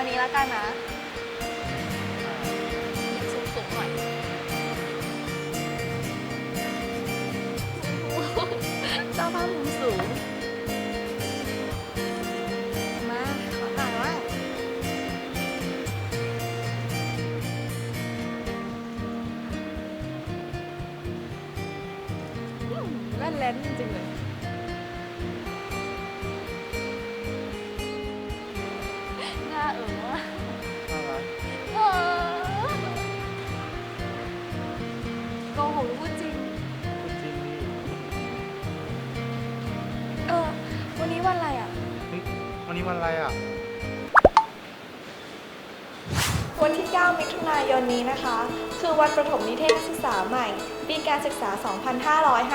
อันนี้แล้วกันนะสูงๆหน่อยเจ้าบ้านมุมสูง มาขอถ่ายว่าแล่นแลนจริงๆเลย กหกหรือพูดจริงพูดจริงดิเออ วันนี้วันอะไรอะ เฮ้ยวันนี้วันอะไรอะ วันที่ 9 มิถุนายนนี้นะคะ คือวันประถมนิเทศนักศึกษาใหม่ ปีการศึกษา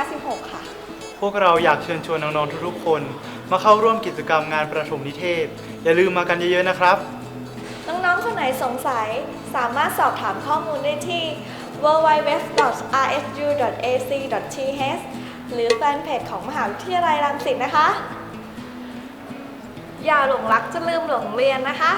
2556 ค่ะ พวกเราอยากเชิญชวนน้องๆทุกๆคน มาเข้าร่วมกิจกรรมงานประถมนิเทศ อย่าลืมมากันเยอะๆนะครับ น้องๆ คนไหนสงสัย สามารถสอบถามข้อมูลได้ที่ www.rsu.ac.th หรือแฟนเพจของมหาวิทยาลัยรังสิตนะคะ อย่าหลงรักจะลืมหลงเรียนนะคะ